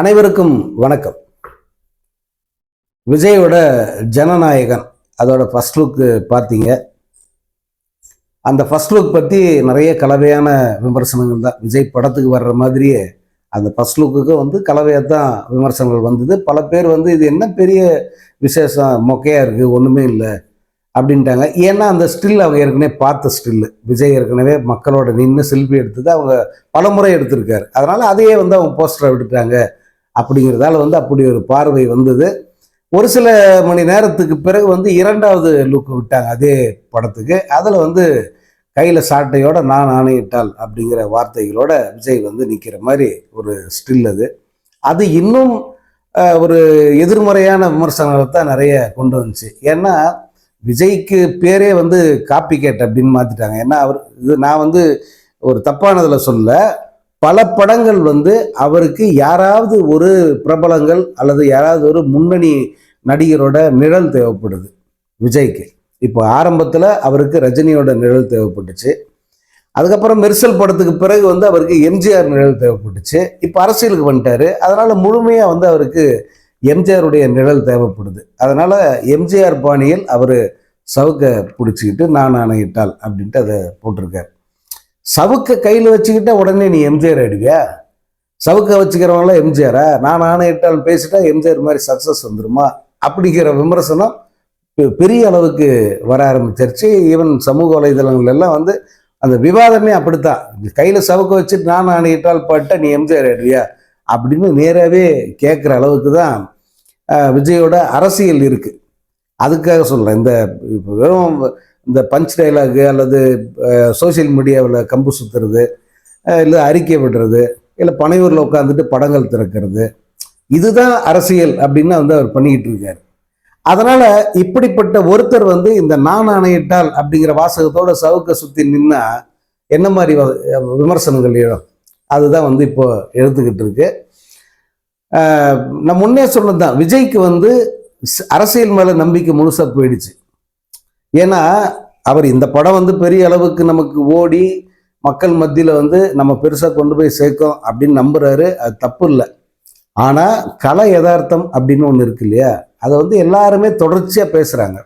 அனைவருக்கும் வணக்கம். விஜயோட ஜனநாயகன் அதோட ஃபர்ஸ்ட் லுக் பார்த்தீங்க. அந்த ஃபர்ஸ்ட் லுக் பற்றி நிறைய கலவையான விமர்சனங்கள் தான். விஜய் படத்துக்கு வர்ற மாதிரியே அந்த ஃபர்ஸ்ட் லுக்குக்கு வந்து கலவையாக தான் விமர்சனங்கள் வந்தது. பல பேர் வந்து இது என்ன பெரிய விசேஷம் மொக்கையாக இருக்குது ஒன்றுமே இல்லை அப்படின்ட்டாங்க. ஏன்னா அந்த ஸ்டில் அவங்க ஏற்கனவே பார்த்த ஸ்டில்லு விஜய் ஏற்கனவே மக்களோட நின்று செல்ஃபி எடுத்தது. அவங்க பலமுறை எடுத்திருக்காரு. அதனால் அதையே வந்து அவங்க போஸ்டரை விட்டுட்டாங்க. அப்படிங்கிறதால வந்து அப்படி ஒரு பார்வை வந்தது. ஒரு சில மணி நேரத்துக்கு பிறகு வந்து இரண்டாவது லுக் விட்டாங்க அதே படத்துக்கு. அதில் வந்து கையில் சாட்டையோட நான் ஆணையிட்டால் அப்படிங்கிற வார்த்தைகளோட விஜய் வந்து நிற்கிற மாதிரி ஒரு ஸ்டில் அது. அது இன்னும் ஒரு எதிர்மறையான விமர்சனங்களை தான் நிறைய கொண்டு வந்துச்சு. ஏன்னா விஜய்க்கு பேரே வந்து காப்பி கேட் அப்படின்னு மாற்றிட்டாங்க ஏன்னா அவர் இது நான் வந்து ஒரு தப்பானதில் சொல்ல பல படங்கள் வந்து அவருக்கு யாராவது ஒரு பிரபலங்கள் அல்லது யாராவது ஒரு முன்னணி நடிகரோட நிழல் தேவைப்படுது. விஜய்க்கு. இப்போ ஆரம்பத்தில் அவருக்கு ரஜினியோட நிழல் தேவைப்பட்டுச்சு. அதுக்கப்புறம் மெர்சல் படத்துக்கு பிறகு வந்து அவருக்கு எம்ஜிஆர் நிழல் தேவைப்பட்டுச்சு. இப்போ அரசியலுக்கு வந்துட்டாரு. அதனால் முழுமையாக வந்து அவருக்கு எம்ஜிஆருடைய நிழல் தேவைப்படுது. அதனால் எம்ஜிஆர் பாணியில் அவர் சவுக்கை பிடிச்சிக்கிட்டு நான் ஆணையிட்டால் அப்படின்ட்டு அதை போட்டிருக்காரு. சவுக்கை கையில் வச்சுக்கிட்டா உடனே நீ எம்ஜிஆர் ஆயிடுவியா? சவுக்கை வச்சுக்கிறவங்களாம் எம்ஜிஆரா? நான் ஆணையிட்டால் பேசிட்டா எம்ஜிஆர் மாதிரி சக்ஸஸ் வந்துருமா? அப்படிங்கிற விமர்சனம் பெ- பெரிய அளவுக்கு வர ஆரம்பிச்சிருச்சு. ஈவன் சமூக வலைதளங்கள் எல்லாம் வந்து அந்த விவாதமே அப்படித்தான். கையில் சவுக்கை வச்சுட்டு நான் ஆணையிட்டால் பாட்டா நீ எம்ஜிஆர் ஆயிடுவியா? அப்படின்னு நேராகவே கேட்குற அளவுக்கு தான் விஜயோட அரசியல் இருக்குது அதுக்காக சொல்கிறேன் இந்த வெறும் இந்த பஞ்ச் டைலாகு அல்லது சோஷியல் மீடியாவில் கம்பு சுற்றுறது இல்லை அறிக்கை விடுறது இல்லை பனையூரில் உட்காந்துட்டு படங்கள் திறக்கிறது இதுதான் அரசியல் அப்படின்னு வந்து அவர் பண்ணிக்கிட்டு இருக்கார். அதனால் இப்படிப்பட்ட ஒருத்தர் வந்து இந்த நான் ஆணையிட்டால் அப்படிங்கிற வாசகத்தோட சவுக்க சுற்றி நின்னா என்ன மாதிரி விமர்சனங்கள் எழும்? அதுதான் வந்து இப்போ எடுத்துக்கிட்டு இருக்கு. நான் முன்னே சொன்னது தான் விஜய்க்கு வந்து அரசியல் மேலே நம்பிக்கை முழுசாக போயிடுச்சு. ஏன்னா அவர் இந்த படம் வந்து பெரிய அளவுக்கு நமக்கு ஓடி மக்கள் மத்தியில் வந்து நம்ம பெருசாக கொண்டு போய் சேர்க்கோம் அப்படின்னு நம்புறாரு. அது தப்பு இல்லை. ஆனால் கலை யதார்த்தம் அப்படின்னு ஒன்று இருக்கு இல்லையா? அதை வந்து எல்லாருமே தொடர்ச்சியாக பேசுகிறாங்க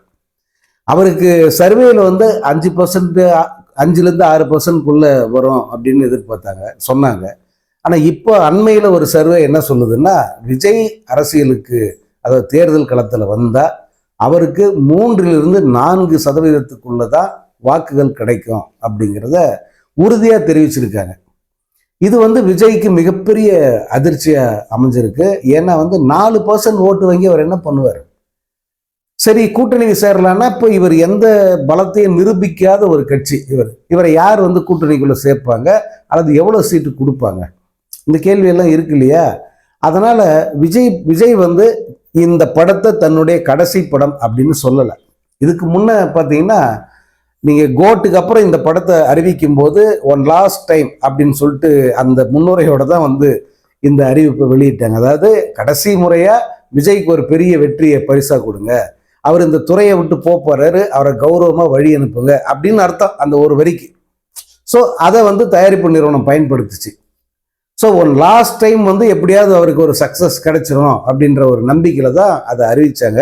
அவருக்கு சர்வேல வந்து அஞ்சு பர்சன்ட் அஞ்சுலேருந்து ஆறு பர்சன்ட்குள்ளே வரும் அப்படின்னு எதிர்பார்த்தாங்க சொன்னாங்க. ஆனால் இப்போ அண்மையில் ஒரு சர்வே என்ன சொல்லுதுன்னா விஜய் அரசியலுக்கு அதாவது தேர்தல் களத்தில் வந்தால் அவருக்கு மூன்றிலிருந்து நான்கு சதவீதத்துக்குள்ள தான் வாக்குகள் கிடைக்கும் அப்படிங்கிறத உறுதியாக தெரிவிச்சிருக்காங்க. இது வந்து விஜய்க்கு மிகப்பெரிய அதிர்ச்சியாக அமைஞ்சிருக்கு. ஏன்னா வந்து நாலு பர்சன்ட் ஓட்டு வாங்கி அவர் என்ன பண்ணுவார்? சரி கூட்டணிக்கு சேரலான்னா இப்போ இவர் எந்த பலத்தையும் நிரூபிக்காத ஒரு கட்சி இவர். இவரை யார் வந்து கூட்டணிக்குள்ளே சேர்ப்பாங்க? அல்லது எவ்வளோ சீட்டு கொடுப்பாங்க? இந்த கேள்வியெல்லாம் இருக்கு இல்லையா? அதனால் விஜய் விஜய் வந்து இந்த படத்தை தன்னுடைய கடைசி படம் அப்படின்னு சொல்லலை. இதுக்கு முன்ன பார்த்தீங்கன்னா நீங்கள் கோட்டுக்கு அப்புறம் இந்த படத்தை அறிவிக்கும் போது ஒன் லாஸ்ட் டைம் அப்படின்னு சொல்லிட்டு அந்த முன்னுரையோட தான் வந்து இந்த அறிவிப்பை வெளியிட்டாங்க. அதாவது கடைசி முறையாக விஜய்க்கு ஒரு பெரிய வெற்றியை பரிசாக கொடுங்க. அவர் இந்த துறையை விட்டு போப் போறாரு அவரை கௌரவமாக வழி அனுப்புங்க அப்படின்னு அர்த்தம் அந்த ஒரு வரிக்கு. ஸோ அதை வந்து தயாரிப்பு நிறுவனம் பயன்படுத்துச்சு. ஸோ ஒன் லாஸ்ட் டைம் வந்து எப்படியாவது அவருக்கு ஒரு சக்ஸஸ் கிடைச்சிடணும் அப்படின்ற ஒரு நம்பிக்கையில் தான் அதை அறிவித்தாங்க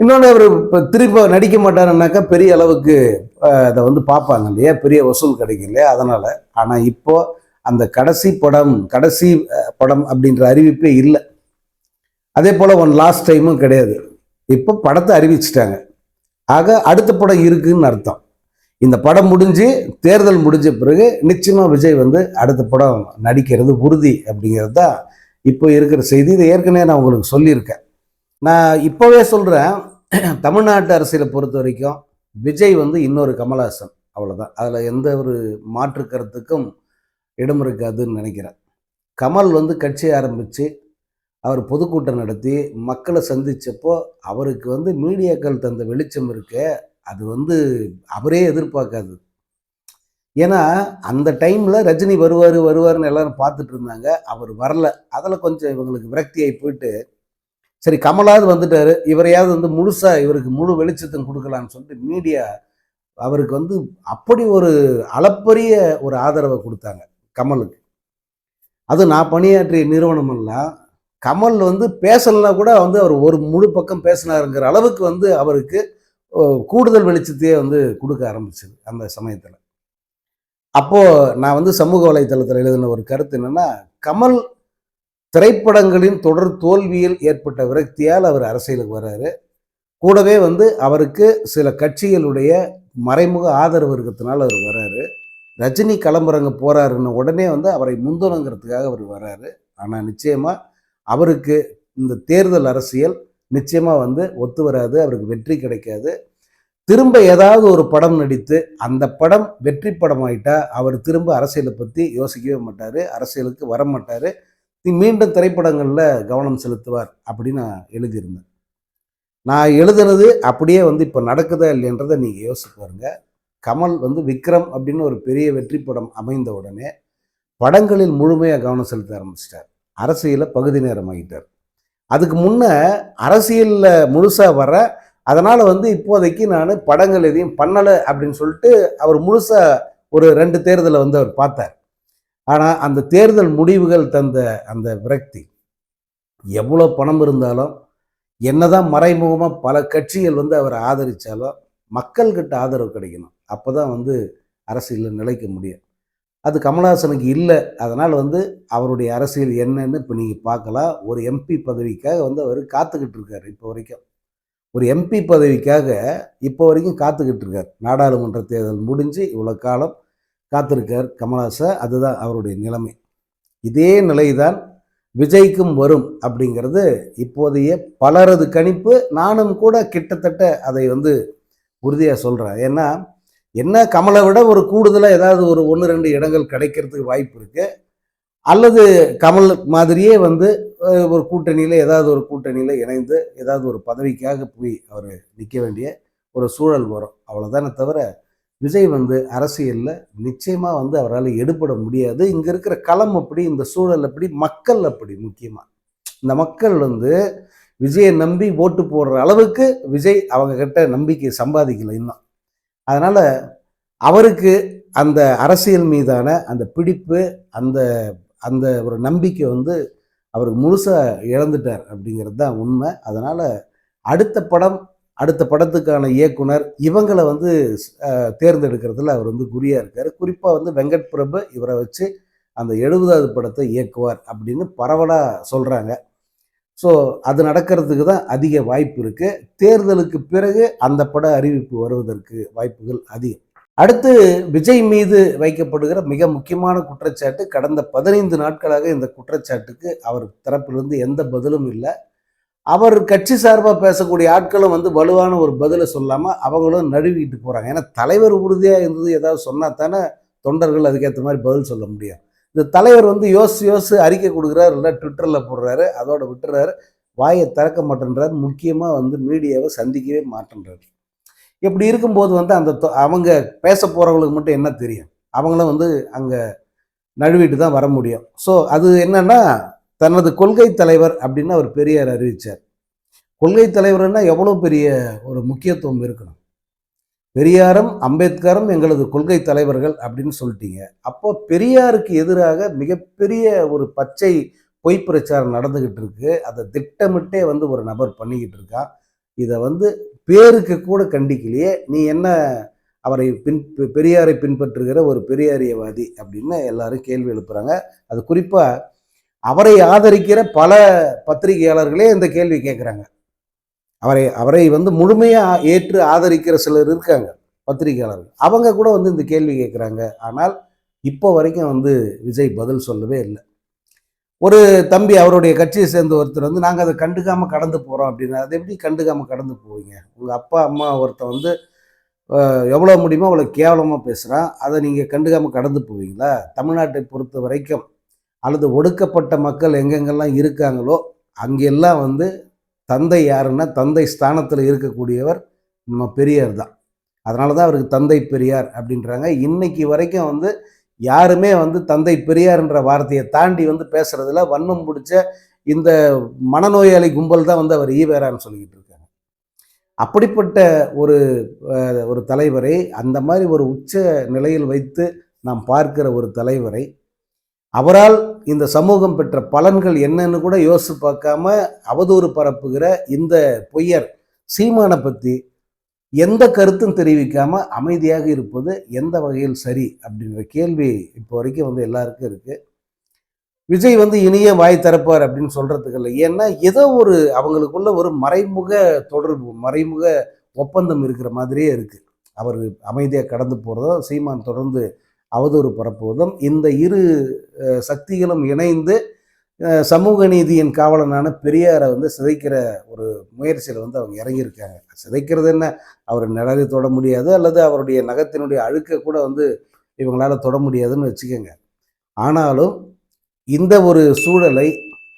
இன்னொன்று அவர் இப்போ திருப்பி நடிக்க மாட்டாருன்னாக்கா பெரிய அளவுக்கு அதை வந்து பார்ப்பாங்க இல்லையா? பெரிய வசூல் கிடைக்கும் இல்லையா? அதனால். ஆனால் இப்போது அந்த கடைசி படம் கடைசி படம் அப்படின்ற அறிவிப்பே இல்லை. அதே போல் ஒன் லாஸ்ட் டைமும் கிடையாது. இப்போ படத்தை அறிவிச்சிட்டாங்க. ஆக அடுத்த படம் இருக்குதுன்னு அர்த்தம். இந்த படம் முடிஞ்சு தேர்தல் முடிஞ்ச பிறகு நிச்சயமாக விஜய் வந்து அடுத்த படம் நடிக்கிறது உறுதி அப்படிங்கிறது தான் இப்போ இருக்கிற செய்தி. இதை ஏற்கனவே நான் உங்களுக்கு சொல்லியிருக்கேன். நான் இப்போவே சொல்கிறேன் தமிழ்நாட்டு அரசியலை பொறுத்த வரைக்கும் விஜய் வந்து இன்னொரு கமல்ஹாசன். அவ்வளோதான் அதில் எந்த ஒரு மாற்று கருத்துக்கும் இடம் இருக்காதுன்னு நினைக்கிறேன். கமல் வந்து கட்சி ஆரம்பித்து அவர் பொதுக்கூட்டம் நடத்தி மக்களை சந்தித்தப்போ அவருக்கு வந்து மீடியாக்கள் தந்த வெளிச்சம் இருக்கே அது வந்து அவரே எதிர்பார்க்காது. ஏன்னா அந்த டைமில் ரஜினி வருவார் வருவார்னு எல்லாரும் பார்த்துட்டு இருந்தாங்க. அவர் வரல. அதில் கொஞ்சம் இவங்களுக்கு விரக்தியாகி போயிட்டு சரி கமலாவது வந்துட்டாரு. இவரையாவது வந்து முழுசாக இவருக்கு முழு வெளிச்சத்தம் கொடுக்கலான்னு சொல்லிட்டு மீடியா அவருக்கு வந்து அப்படி ஒரு அளப்பரிய ஒரு ஆதரவை கொடுத்தாங்க கமலுக்கு. அது நான் பணியாற்றிய நிறுவனமெல்லாம் கமல் வந்து பேசலைன்னா கூட வந்து அவர் ஒரு முழு பக்கம் பேசினாருங்கிற அளவுக்கு வந்து அவருக்கு கூடுதல் வெளிச்சத்தையே வந்து கொடுக்க ஆரம்பிச்சது அந்த சமயத்தில். அப்போது நான் வந்து சமூக வலைத்தளத்தில் எழுதின ஒரு கருத்து என்னென்னா கமல் திரைப்படங்களின் தொடர் தோல்வியில் ஏற்பட்ட விரக்தியால் அவர் அரசியலுக்கு வர்றாரு. கூடவே வந்து அவருக்கு சில கட்சிகளுடைய மறைமுக ஆதரவு இருக்கிறதுனால அவர் வர்றாரு. ரஜினி கிளம்புறங்க போகிறாருன்னு உடனே வந்து அவரை முந்தணுங்கிறதுக்காக அவர் வர்றாரு. ஆனால் நிச்சயமாக அவருக்கு இந்த தேர்தல் அரசியல் நிச்சயமாக வந்து ஒத்து வராது அவருக்கு வெற்றி கிடைக்காது. திரும்ப ஏதாவது ஒரு படம் நடித்து அந்த படம் வெற்றி படம் ஆயிட்டா அவர் திரும்ப அரசியலை பற்றி யோசிக்கவே மாட்டார் அரசியலுக்கு வர மாட்டார். மீண்டும் திரைப்படங்களில் கவனம் செலுத்துவார் அப்படின்னு நான் எழுதியிருந்தேன். நான் எழுதுனது அப்படியே வந்து இப்போ நடக்குதா இல்லைன்றதை நீங்கள் யோசிச்சு பாருங்க. கமல் வந்து விக்ரம் அப்படின்னு ஒரு பெரிய வெற்றி படம் அமைந்த உடனே படங்களில் முழுமையாக கவனம் செலுத்த ஆரம்பிச்சிட்டார். அரசியலை பகுதி நேரம் ஆகிட்டார். அதுக்கு முன்ன அரசியலில் முழுசாக வர அதனால் வந்து இப்போதைக்கு நான் படங்கள் எதையும் பண்ணலை அப்படின்னு சொல்லிட்டு அவர் முழுசாக ஒரு ரெண்டு தேர்தலை வந்து அவர் பார்த்தார். ஆனால் அந்த தேர்தல் முடிவுகள் தந்த அந்த விரக்தி எவ்வளோ பணம் இருந்தாலும் என்னதான் மறைமுகமாக பல கட்சிகள் வந்து அவரை ஆதரித்தாலும் மக்கள்கிட்ட ஆதரவு கிடைக்கணும். அப்போ தான் வந்து அரசியலில் நிலைக்க முடியும். அது கமல்ஹாசனுக்கு இல்லை. அதனால் வந்து அவருடைய அரசியல் என்னன்னு இப்போ நீங்கள் பார்க்கலாம். ஒரு எம்பி பதவிக்காக வந்து அவர் காத்துக்கிட்டு இருக்காரு இப்போ வரைக்கும். ஒரு எம்பி பதவிக்காக இப்போ வரைக்கும் காத்துக்கிட்டு இருக்கார். நாடாளுமன்ற தேர்தல் முடிஞ்சு இவ்வளோ காலம் காத்திருக்கார் கமலஹாசன். அதுதான் அவருடைய நிலைமை. இதே நிலைதான் விஜய்க்கும் வரும் அப்படிங்கிறது இப்போதைய பலரது கணிப்பு. நானும் கூட கிட்டத்தட்ட அதை வந்து உறுதியாக சொல்கிறேன் ஏன்னா என்ன கமலை விட ஒரு கூடுதலாக ஏதாவது ஒரு ஒன்று ரெண்டு இடங்கள் கிடைக்கிறதுக்கு வாய்ப்பு இருக்கு. அல்லது கமல் மாதிரியே வந்து ஒரு கூட்டணியில் ஏதாவது ஒரு கூட்டணியில் இணைந்து ஏதாவது ஒரு பதவிக்காக போய் அவர் நிற்க வேண்டிய ஒரு சூழல் வரும். அவ்வளோதானே தவிர விஜய் வந்து அரசியலில் நிச்சயமாக வந்து அவரால் எடுபட முடியாது. இங்கே இருக்கிற களம் அப்படி இந்த சூழல் அப்படி மக்கள் அப்படி முக்கியமாக இந்த மக்கள் வந்து விஜயை நம்பி ஓட்டு போடுற அளவுக்கு விஜய் அவங்க கிட்ட நம்பிக்கை சம்பாதிக்கலை இன்னும். அதனால் அவருக்கு அந்த அரசியல் மீதான அந்த பிடிப்பு அந்த அந்த ஒரு நம்பிக்கை வந்து அவருக்கு முழுசாக இழந்துட்டார் அப்படிங்கிறது தான் உண்மை. அதனால் அடுத்த படம் அடுத்த படத்துக்கான இயக்குனர் இவங்களை வந்து தேர்ந்தெடுக்கிறதுல அவர் வந்து குறியாக இருக்கார். குறிப்பாக வந்து வெங்கட் பிரபு இவரை வச்சு அந்த எழுபதாவது படத்தை இயக்குவார் அப்படின்னு பரவலாக சொல்கிறாங்க ஸோ அது நடக்கிறதுக்கு தான் அதிக வாய்ப்பு இருக்குது தேர்தலுக்கு பிறகு அந்த பட அறிவிப்பு வருவதற்கு வாய்ப்புகள் அதிகம். அடுத்து விஜய் மீது வைக்கப்படுகிற மிக முக்கியமான குற்றச்சாட்டு கடந்த பதினைந்து நாட்களாக இந்த குற்றச்சாட்டுக்கு அவர் தரப்பிலிருந்து எந்த பதிலும் இல்லை. அவர் கட்சி சார்பாக பேசக்கூடிய ஆட்களும் வந்து வலுவான ஒரு பதிலை சொல்லாமல் அவங்களும் நழுவிட்டு போகிறாங்க ஏன்னா தலைவர் உறுதியாக இருந்தது ஏதாவது சொன்னா தானே தொண்டர்கள் அதுக்கேற்ற மாதிரி பதில் சொல்ல முடியும். இந்த தலைவர் வந்து யோசிச்சு யோசிச்சு அறிக்கை கொடுக்குறாரு இல்லை ட்விட்டரில் போடுறாரு அதோட விட்டுறாரு. வாயை திறக்க மாட்டேன்றார். முக்கியமாக வந்து மீடியாவை சந்திக்கவே மாட்டேன்றார். இப்படி இருக்கும்போது வந்து அந்த தொ- அவங்க பேச போகிறவங்களுக்கு மட்டும் என்ன தெரியும்? அவங்களும் வந்து அங்கே நழுவிட்டு தான் வர முடியும். ஸோ அது என்னன்னா தனது கொள்கை தலைவர் அப்படின்னு அவர் பெரியார் அறிவிச்சார். கொள்கை தலைவர்னா எவ்வளோ பெரிய ஒரு முக்கியத்துவம் இருக்கணும்? பெரியாரும் அம்பேத்கரும் எங்களது கொள்கை தலைவர்கள் அப்படின்னு சொல்லிட்டீங்க. அப்போ பெரியாருக்கு எதிராக மிகப்பெரிய ஒரு பச்சை பொய் பிரச்சாரம் நடந்துகிட்டு இருக்கு. அதை திட்டமிட்டே வந்து ஒரு நபர் பண்ணிக்கிட்டு இருக்கான் இதை வந்து பேருக்கு கூட கண்டிக்கலையே. நீ என்ன அவரை பின் பெரியாரை பின்பற்றுகிற ஒரு பெரியாரியவாதி அப்படின்னு எல்லாரும் கேள்வி எழுப்புறாங்க. அது குறிப்பாக அவரை ஆதரிக்கிற பல பத்திரிகையாளர்களே இந்த கேள்வி கேட்குறாங்க அவரை அவரை வந்து முழுமையாக ஏற்று ஆதரிக்கிற சிலர் இருக்காங்க பத்திரிகையாளர்கள். அவங்க கூட வந்து இந்த கேள்வி கேட்குறாங்க. ஆனால் இப்போ வரைக்கும் வந்து விஜய் பதில் சொல்லவே இல்லை. ஒரு தம்பி அவருடைய கட்சியை சேர்ந்த ஒருத்தர் வந்து நாங்கள் அதை கண்டுக்காமல் கடந்து போகிறோம் அப்படின்னா அதை எப்படி கண்டுக்காமல் கடந்து போவீங்க? உங்கள் அப்பா அம்மா ஒருத்தன் வந்து எவ்வளோ முடியுமோ அவ்வளோ கேவலமாக பேசுகிறான் அதை நீங்கள் கண்டுக்காமல் கடந்து போவீங்களா? தமிழ்நாட்டை பொறுத்த வரைக்கும் அல்லது ஒடுக்கப்பட்ட மக்கள் எங்கெங்கெல்லாம் இருக்காங்களோ அங்கெல்லாம் வந்து தந்தை யாருன்னா தந்தை ஸ்தானத்தில் இருக்கக்கூடியவர் நம்ம பெரியார் தான். அதனால தான் அவருக்கு தந்தை பெரியார் அப்படின்றாங்க. இன்னைக்கு வரைக்கும் வந்து யாருமே வந்து தந்தை பெரியார்ன்ற வார்த்தையை தாண்டி வந்து பேசுறதுல வன்மம் பிடிச்ச இந்த மனநோயாளி கும்பல் தான் வந்து அவர் ஈவேரான்னு சொல்லிக்கிட்டு இருக்காங்க. அப்படிப்பட்ட ஒரு ஒரு தலைவரை அந்த மாதிரி ஒரு உச்ச நிலையில் வைத்து நாம் பார்க்கிற ஒரு தலைவரை அவரால் இந்த சமூகம் பெற்ற பலன்கள் என்னன்னு கூட யோசிச்சு பார்க்காம அவதூறு பரப்புகிற இந்த பொய்யர் சீமானை பற்றி எந்த கருத்தும் தெரிவிக்காம அமைதியாக இருப்பது எந்த வகையில் சரி அப்படின்ற கேள்வி இப்போ வரைக்கும் வந்து எல்லாருக்கும் இருக்கு. விஜய் வந்து இனிய வாய் திறப்பார் அப்படின்னு சொல்றதுக்கு இல்லை. ஏன்னா ஏதோ ஒரு அவங்களுக்குள்ள ஒரு மறைமுக தொடர்பு மறைமுக ஒப்பந்தம் இருக்கிற மாதிரியே இருக்கு. அவர் அமைதியாக கடந்து போகிறதோ சீமான் தொடர்ந்து அவதூறு பரப்புவதும் இந்த இரு சக்திகளும் இணைந்து சமூக நீதியின் காவலனான பெரியாரை வந்து சிதைக்கிற ஒரு முயற்சியில் வந்து அவங்க இறங்கியிருக்காங்க. சிதைக்கிறது என்ன? அவர் நிழலை தொட முடியாது அல்லது அவருடைய நகத்தினுடைய அழுக்க கூட வந்து இவங்களால் தொட முடியாதுன்னு வச்சுக்கோங்க. ஆனாலும் இந்த ஒரு சூழலை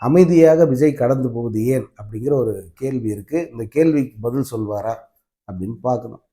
அமைதியாக விஜய் கடந்து போவது ஏன்? அப்படிங்கிற ஒரு கேள்வி இருக்குது இந்த கேள்விக்கு பதில் சொல்வாரா? அப்படின்னு பார்க்கணும்.